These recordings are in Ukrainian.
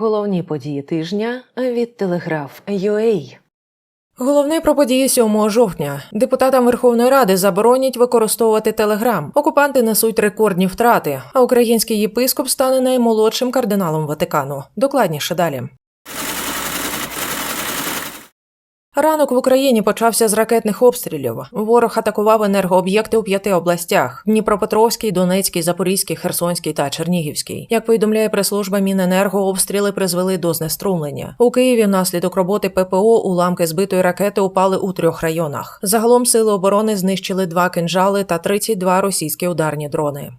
Головні події тижня від Телеграф UA. Головне про події 7 жовтня. Депутатам Верховної Ради заборонять використовувати телеграм. Окупанти несуть рекордні втрати, а український єпископ стане наймолодшим кардиналом Ватикану. Докладніше далі. Ранок в Україні почався з ракетних обстрілів. Ворог атакував енергооб'єкти у п'яти областях: Дніпропетровській, Донецькій, Запорізькій, Херсонській та Чернігівській. Як повідомляє прес-служба Міненерго, обстріли призвели до знеструмлення. У Києві внаслідок роботи ППО уламки збитої ракети упали у трьох районах. Загалом сили оборони знищили два кинжали та 32 російські ударні дрони.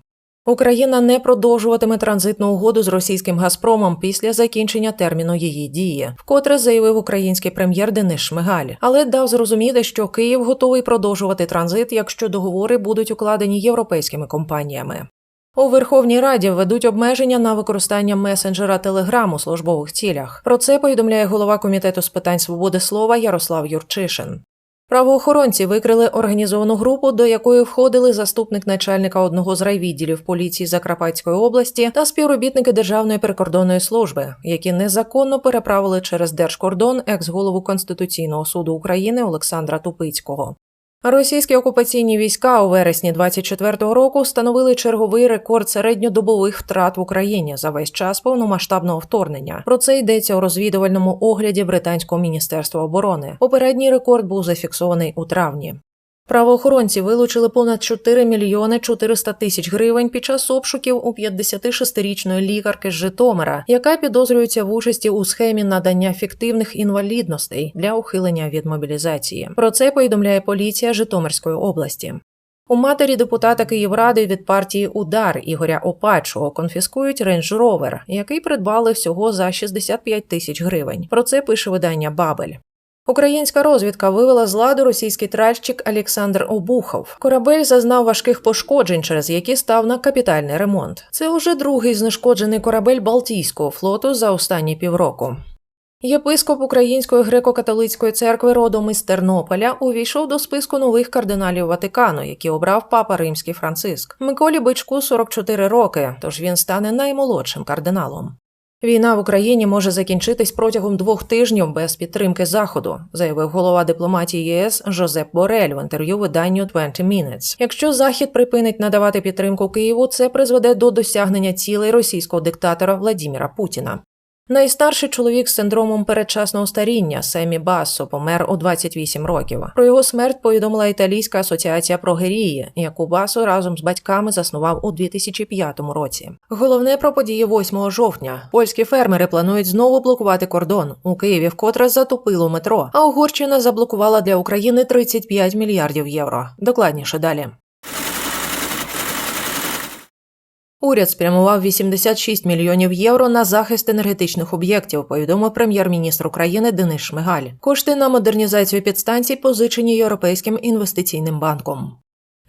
Україна не продовжуватиме транзитну угоду з російським Газпромом після закінчення терміну її дії, вкотре заявив український прем'єр Денис Шмигаль, але дав зрозуміти, що Київ готовий продовжувати транзит, якщо договори будуть укладені європейськими компаніями. У Верховній Раді введуть обмеження на використання месенджера Telegram у службових цілях. Про це повідомляє голова комітету з питань свободи слова Ярослав Юрчишин. Правоохоронці викрили організовану групу, до якої входили заступник начальника одного з райвідділів поліції Закарпатської області та співробітники Державної прикордонної служби, які незаконно переправили через держкордон екс-голову Конституційного суду України Олександра Тупицького. Російські окупаційні війська у вересні 24-го року встановили черговий рекорд середньодобових втрат в Україні за весь час повномасштабного вторгнення. Про це йдеться у розвідувальному огляді британського міністерства оборони. Попередній рекорд був зафіксований у травні. Правоохоронці вилучили понад 4 мільйони 400 тисяч гривень під час обшуків у 56-річної лікарки з Житомира, яка підозрюється в участі у схемі надання фіктивних інвалідностей для ухилення від мобілізації. Про це повідомляє поліція Житомирської області. У матері депутата Київради від партії Удар Ігоря Опачого конфіскують рейндж ровер, який придбали всього за 65 тисяч гривень. Про це пише видання Бабель. Українська розвідка вивела з ладу російський тральщик Олександр Обухов. Корабель зазнав важких пошкоджень, через які став на капітальний ремонт. Це уже другий знешкоджений корабель Балтійського флоту за останні півроку. Єпископ Української греко-католицької церкви родом із Тернополя увійшов до списку нових кардиналів Ватикану, які обрав папа Римський Франциск. Миколі Бичку 44 роки, тож він стане наймолодшим кардиналом. Війна в Україні може закінчитись протягом двох тижнів без підтримки Заходу, заявив голова дипломатії ЄС Жозеп Борель в інтерв'ю виданню 20 Minutes. Якщо Захід припинить надавати підтримку Києву, це призведе до досягнення цілей російського диктатора Владіміра Путіна. Найстарший чоловік з синдромом передчасного старіння Семі Бассо помер у 28 років. Про його смерть повідомила Італійська асоціація прогерії, яку Басо разом з батьками заснував у 2005 році. Головне про події 8 жовтня. Польські фермери планують знову блокувати кордон. У Києві вкотре затопило метро, а Угорщина заблокувала для України 35 мільярдів євро. Докладніше далі. Уряд спрямував 86 мільйонів євро на захист енергетичних об'єктів, повідомив прем'єр-міністр України Денис Шмигаль. Кошти на модернізацію підстанцій позичені Європейським інвестиційним банком.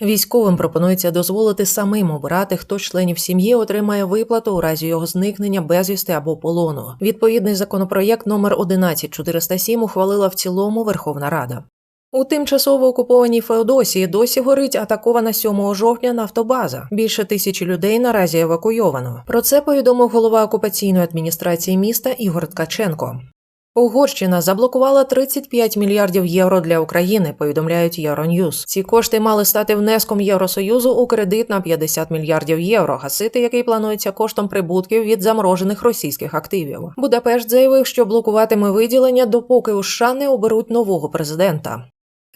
Військовим пропонується дозволити самим обирати, хто членів сім'ї отримає виплату у разі його зникнення, безвісти або полону. Відповідний законопроєкт номер 11407 ухвалила в цілому Верховна Рада. У тимчасово окупованій Феодосії досі горить атакована 7 жовтня нафтобаза. Більше тисячі людей наразі евакуйовано. Про це повідомив голова окупаційної адміністрації міста Ігор Ткаченко. Угорщина заблокувала 35 мільярдів євро для України. Повідомляють Євроньюз. Ці кошти мали стати внеском Євросоюзу у кредит на 50 мільярдів євро, гасити який планується коштом прибутків від заморожених російських активів. Будапешт заявив, що блокуватиме виділення, допоки у США не оберуть нового президента.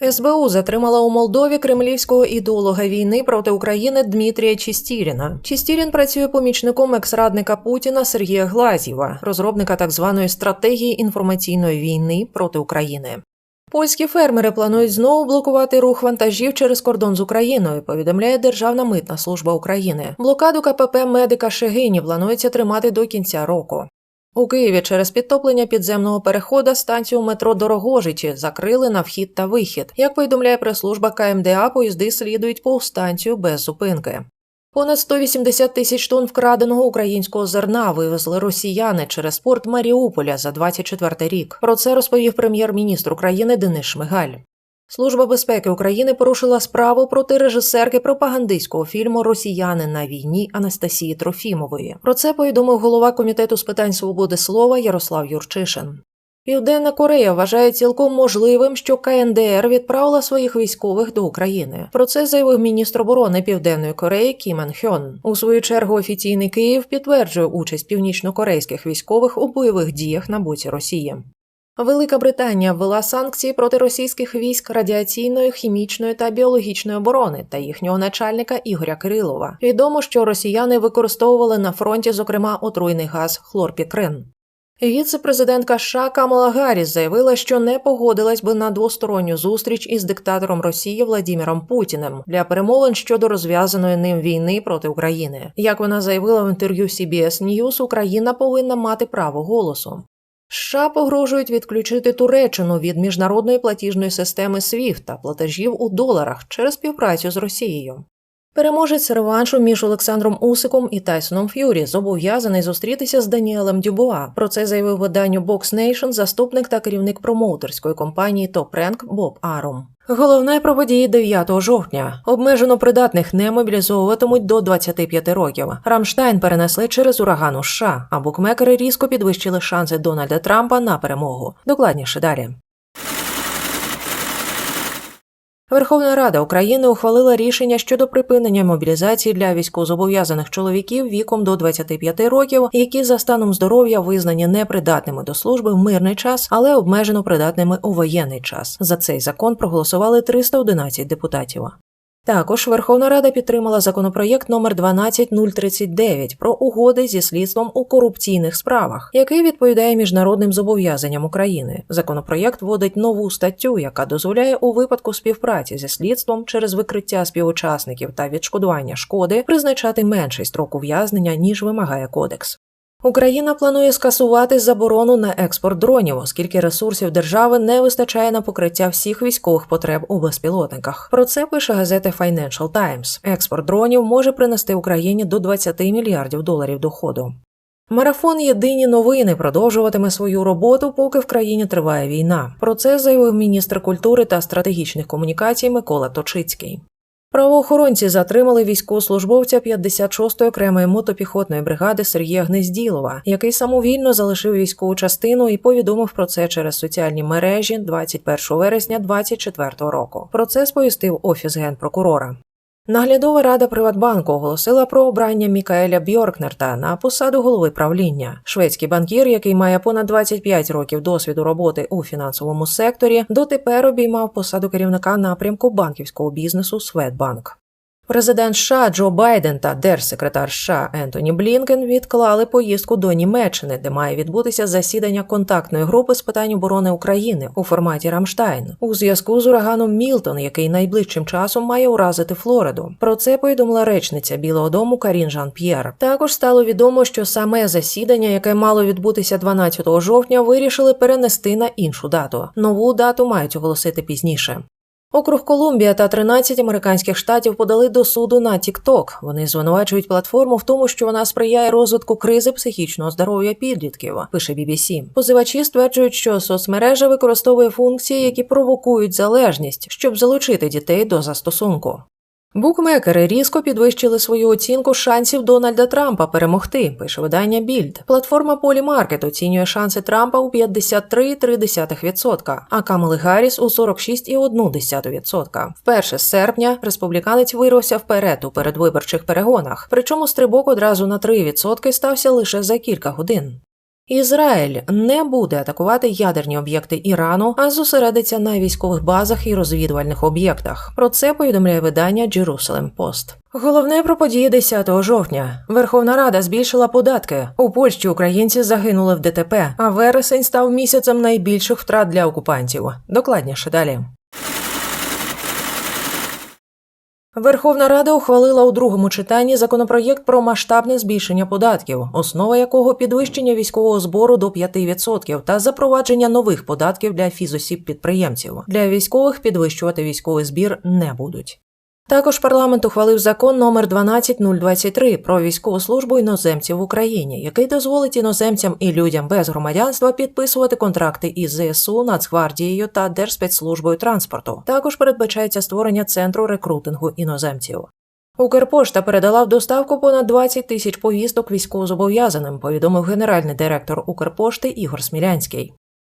СБУ затримала у Молдові кремлівського ідеолога війни проти України Дмитрія Чистіріна. Чистірін працює помічником екс-радника Путіна Сергія Глазєва, розробника так званої стратегії інформаційної війни проти України. Польські фермери планують знову блокувати рух вантажів через кордон з Україною. Повідомляє Державна митна служба України. Блокаду КПП медика Шегині планується тримати до кінця року. У Києві через підтоплення підземного перехода станцію метро Дорогожичі закрили на вхід та вихід. Як повідомляє прес-служба КМДА, поїзди слідують по станцію без зупинки. Понад 180 тисяч тонн вкраденого українського зерна вивезли росіяни через порт Маріуполя за 24 рік. Про це розповів прем'єр-міністр України Денис Шмигаль. Служба безпеки України порушила справу проти режисерки пропагандистського фільму Росіяни на війні Анастасії Трофімової. Про це повідомив голова комітету з питань свободи слова Ярослав Юрчишин. Південна Корея вважає цілком можливим, що КНДР відправила своїх військових до України. Про це заявив міністр оборони Південної Кореї Кім Ен Хьон. У свою чергу офіційний Київ підтверджує участь північнокорейських військових у бойових діях на боці Росії. Велика Британія ввела санкції проти російських військ радіаційної, хімічної та біологічної оборони та їхнього начальника Ігоря Кирилова. Відомо, що росіяни використовували на фронті, зокрема, отруйний газ хлорпікрин. Віце-президентка США Камала Гарріс заявила, що не погодилась би на двосторонню зустріч із диктатором Росії Владіміром Путіним для перемовин щодо розв'язаної ним війни проти України. Як вона заявила в інтерв'ю CBS News, Україна повинна мати право голосу. США погрожують відключити Туреччину від міжнародної платіжної системи SWIFT та платежів у доларах через співпрацю з Росією. Переможець реваншу між Олександром Усиком і Тайсоном Ф'юрі зобов'язаний зустрітися з Даніелем Дюбуа. Про це заявив виданню Box Nation заступник та керівник промоутерської компанії Top Rank Боб Арум. Головне про події 9 жовтня. Обмежено придатних не мобілізовуватимуть до 25 років. Рамштайн перенесли через ураган у США, а букмекери різко підвищили шанси Дональда Трампа на перемогу. Докладніше далі. Верховна Рада України ухвалила рішення щодо припинення мобілізації для військовозобов'язаних чоловіків віком до 25 років, які за станом здоров'я визнані непридатними до служби в мирний час, але обмежено придатними у воєнний час. За цей закон проголосували 311 депутатів. Також Верховна Рада підтримала законопроєкт номер 12039 про угоди зі слідством у корупційних справах, який відповідає міжнародним зобов'язанням України. Законопроєкт вводить нову статтю, яка дозволяє у випадку співпраці зі слідством через викриття співучасників та відшкодування шкоди призначати менший строк ув'язнення ніж вимагає кодекс. Україна планує скасувати заборону на експорт дронів, оскільки ресурсів держави не вистачає на покриття всіх військових потреб у безпілотниках. Про це пише газета Financial Times. Експорт дронів може принести Україні до 20 мільярдів доларів доходу. Марафон Єдині новини продовжуватиме свою роботу, поки в країні триває війна. Про це заявив міністр культури та стратегічних комунікацій Микола Точицький. Правоохоронці затримали військовослужбовця 56-ї окремої мотопіхотної бригади Сергія Гнезділова, який самовільно залишив військову частину і повідомив про це через соціальні мережі 21 вересня 2024 року. Про це сповістив офіс генпрокурора. Наглядова рада Приватбанку оголосила про обрання Мікаеля Бьоркнерта на посаду голови правління. Шведський банкір, який має понад 25 років досвіду роботи у фінансовому секторі, дотепер обіймав посаду керівника напрямку банківського бізнесу Светбанк. Президент США Джо Байден та держсекретар США Ентоні Блінкен відклали поїздку до Німеччини, де має відбутися засідання контактної групи з питань оборони України у форматі Рамштайн у зв'язку з ураганом Мілтон, який найближчим часом має уразити Флориду. Про це повідомила речниця Білого Дому Карін Жан П'єр. Також стало відомо, що саме засідання, яке мало відбутися 12 жовтня, вирішили перенести на іншу дату. Нову дату мають оголосити пізніше. Округ Колумбія та 13 американських штатів подали до суду на TikTok. Вони звинувачують платформу в тому, що вона сприяє розвитку кризи психічного здоров'я підлітків. Пише BBC. Позивачі стверджують, що соцмережа використовує функції, які провокують залежність, щоб залучити дітей до застосунку. Букмекери різко підвищили свою оцінку шансів Дональда Трампа перемогти, пише видання Більд. Платформа Polymarket оцінює шанси Трампа у 53,3%, а Камали Гарріс у 46,1%. Вперше з серпня республіканець вирвався вперед у передвиборчих перегонах, причому стрибок одразу на 3% стався лише за кілька годин. Ізраїль не буде атакувати ядерні об'єкти Ірану, а зосередиться на військових базах і розвідувальних об'єктах. Про це повідомляє видання Jerusalem Post. Головне про події 10 жовтня. Верховна Рада збільшила податки. У Польщі українці загинули в ДТП, а вересень став місяцем найбільших втрат для окупантів. Докладніше далі. Верховна Рада ухвалила у другому читанні законопроєкт про масштабне збільшення податків, основа якого підвищення військового збору до 5% та запровадження нових податків для фізосіб підприємців. Для військових підвищувати військовий збір не будуть. Також парламент ухвалив закон номер 12023 про військову службу іноземців в Україні, який дозволить іноземцям і людям без громадянства підписувати контракти із ЗСУ, Нацгвардією та Держспецслужбою транспорту. Також передбачається створення центру рекрутингу іноземців. Укрпошта передала в доставку понад 20 тисяч повісток військовозобов'язаним, повідомив генеральний директор Укрпошти Ігор Смілянський.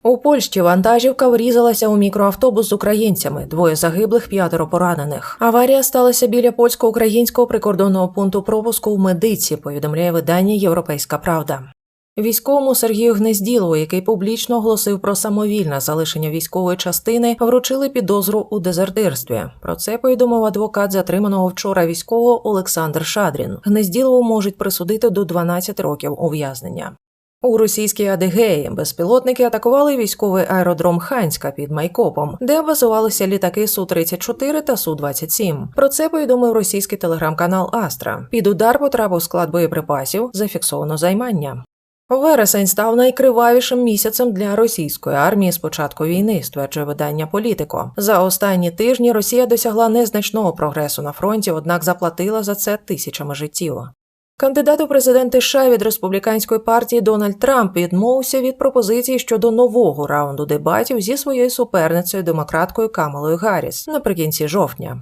У Польщі вантажівка врізалася у мікроавтобус з українцями, двоє загиблих, п'ятеро поранених. Аварія сталася біля польсько-українського прикордонного пункту пропуску в медиці, повідомляє видання Європейська Правда. Військовому Сергію Гнезділову, який публічно оголосив про самовільне залишення військової частини, вручили підозру у дезертирстві. Про це повідомив адвокат затриманого вчора військового Олександр Шадрін. Гнезділову можуть присудити до 12 років ув'язнення. У російській Адигеї безпілотники атакували військовий аеродром Ханська під Майкопом, де базувалися літаки Су-34 та Су-27. Про це повідомив російський телеграм-канал Астра. Під удар потрапив склад боєприпасів, зафіксовано займання. Вересень став найкривавішим місяцем для російської армії з початку війни, стверджує видання Політико. За останні тижні Росія досягла незначного прогресу на фронті, однак заплатила за це тисячами життів. Кандидат у президенти США від республіканської партії Дональд Трамп відмовився від пропозиції щодо нового раунду дебатів зі своєю суперницею демократкою Камалою Гарріс наприкінці жовтня.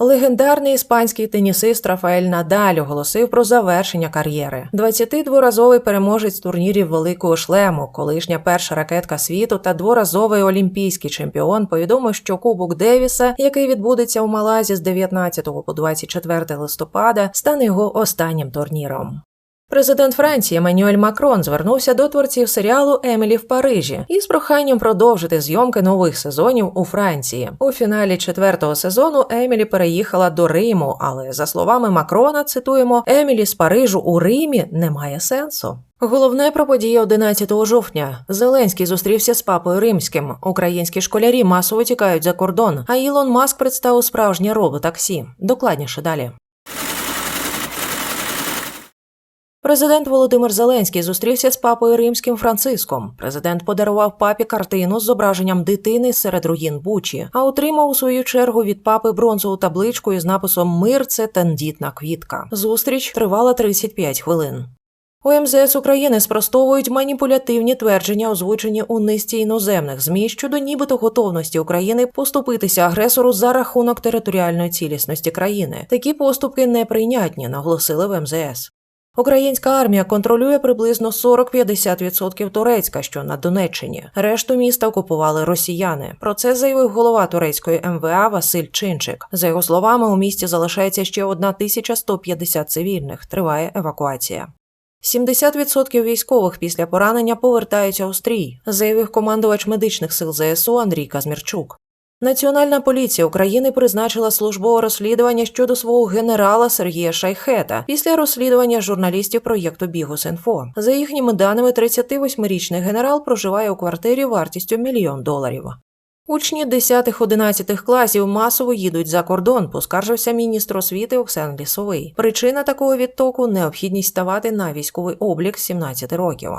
Легендарний іспанський тенісист Рафаель Надаль оголосив про завершення кар'єри. 22-разовий переможець турнірів Великого шлему, колишня перша ракетка світу та дворазовий олімпійський чемпіон повідомив, що Кубок Девіса, який відбудеться у Малазі з 19 по 24 листопада, стане його останнім турніром. Президент Франції Еммануель Макрон звернувся до творців серіалу Емілі в Парижі із проханням продовжити зйомки нових сезонів у Франції. У фіналі четвертого сезону Емілі переїхала до Риму, але за словами Макрона, цитуємо, Емілі з Парижу у Римі немає сенсу. Головне про події 11 жовтня. Зеленський зустрівся з папою римським. Українські школярі масово тікають за кордон. А Ілон Маск представив справжнє роботаксі. Докладніше далі. Президент Володимир Зеленський зустрівся з папою римським Франциском. Президент подарував папі картину з зображенням дитини серед руїн Бучі, а отримав у свою чергу від папи бронзову табличку із написом Мир це тендітна квітка. Зустріч тривала 35 хвилин. У МЗС України спростовують маніпулятивні твердження, озвучені у низці іноземних змі щодо нібито готовності України поступитися агресору за рахунок територіальної цілісності країни. Такі поступки неприйнятні, наголосили в МЗС. Українська армія контролює приблизно 40-50% Турецька, що на Донеччині. Решту міста окупували росіяни. Про це заявив голова турецької МВА Василь Чинчик. За його словами, у місті залишається ще 1150 цивільних. Триває евакуація. 70% військових після поранення повертаються у стрій, заявив командувач медичних сил ЗСУ Андрій Казмірчук. Національна поліція України призначила службове розслідування щодо свого генерала Сергія Шайхета після розслідування журналістів проєкту Бігус.Інфо. За їхніми даними, 38-річний генерал проживає у квартирі вартістю мільйон доларів. Учні 10-11 класів масово їдуть за кордон, поскаржився міністр освіти Оксан Лісовий. Причина такого відтоку необхідність ставати на військовий облік з 17 років.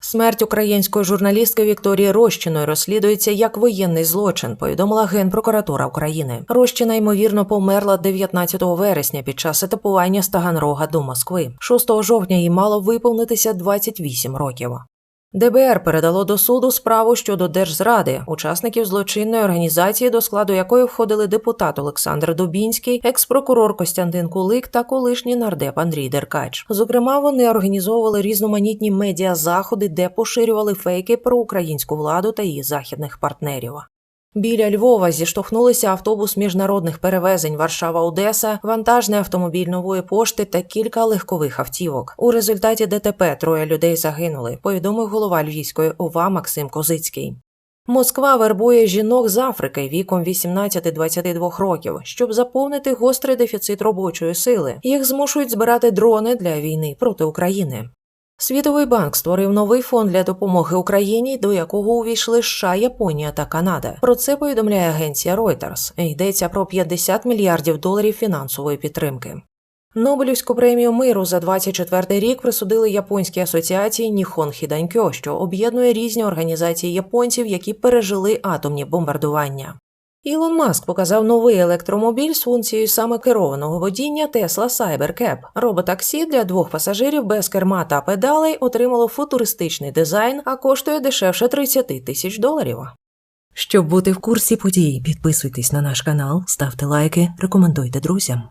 Смерть української журналістки Вікторії Рощиної розслідується як воєнний злочин, повідомила Генпрокуратура України. Рощина ймовірно померла 19 вересня під час етапування з Таганрога до Москви. 6 жовтня їй мало виповнитися 28 років. ДБР передало до суду справу щодо держзради, учасників злочинної організації, до складу якої входили депутат Олександр Дубінський, екс-прокурор Костянтин Кулик та колишній нардеп Андрій Деркач. Зокрема, вони організовували різноманітні медіазаходи, де поширювали фейки про українську владу та її західних партнерів. Біля Львова зіштовхнулися автобус міжнародних перевезень Варшава-Одеса, вантажний автомобіль нової пошти та кілька легкових автівок. У результаті ДТП троє людей загинули. Повідомив голова Львівської ОВА Максим Козицький. Москва вербує жінок з Африки віком 18-22 років, щоб заповнити гострий дефіцит робочої сили. Їх змушують збирати дрони для війни проти України. Світовий банк створив новий фонд для допомоги Україні, до якого увійшли США, Японія та Канада. Про це повідомляє агенція Reuters. Йдеться про 50 мільярдів доларів фінансової підтримки. Нобелівську премію миру за 24 рік присудили японській асоціації Ніхон Хіданькьо, що об'єднує різні організації японців, які пережили атомні бомбардування. Ілон Маск показав новий електромобіль з функцією самокерованого водіння Tesla Cybercab. Роботаксі для двох пасажирів без керма та педалей отримало футуристичний дизайн, а коштує дешевше 30 тисяч доларів. Щоб бути в курсі подій, підписуйтесь на наш канал, ставте лайки, рекомендуйте друзям.